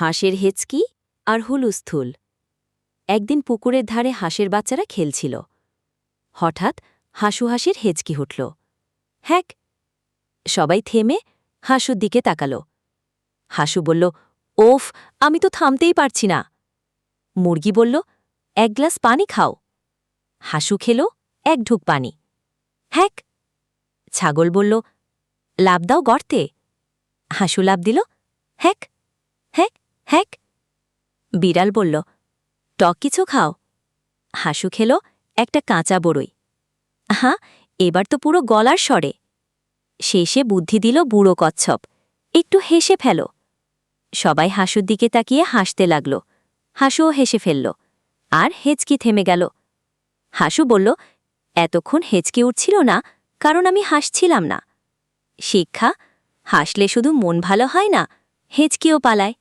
হাঁসের হেঁচকি আর হুলুস্থুল একদিন পুকুরের ধারে হাঁসের বাচ্চারা খেলছিল। হঠাৎ হাসু হাসির হেঁচকি উঠল। হ্যাক! সবাই থেমে হাসুর দিকে তাকাল। হাসু বলল, ওফ, আমি তো থামতেই পারছি না। মুরগি বলল, এক গ্লাস পানি খাও। হাসু খেল এক ঢুক পানি। হ্যাক! ছাগল বলল, লাভ দাও গর্তে। হাসু লাভ দিল, হ্যাক! বিড়াল বলল, টক কিছু খাও। হাসু খেল একটা কাঁচা বড়ই। হ্যাঁ এবার তো পুরো গলার স্বরে। শেষে বুদ্ধি দিল বুড়ো কচ্ছপ, একটু হেসে ফেল। সবাই হাসুর দিকে তাকিয়ে হাসতে লাগল। হাসুও হেসে ফেলল। আর হেঁচকি থেমে গেল। হাসু বলল, এতক্ষণ হেঁচকি উঠছিল না, কারণ আমি হাসছিলাম না। শিক্ষা, হাসলে শুধু মন ভালো হয় না, হেঁচকিও পালায়।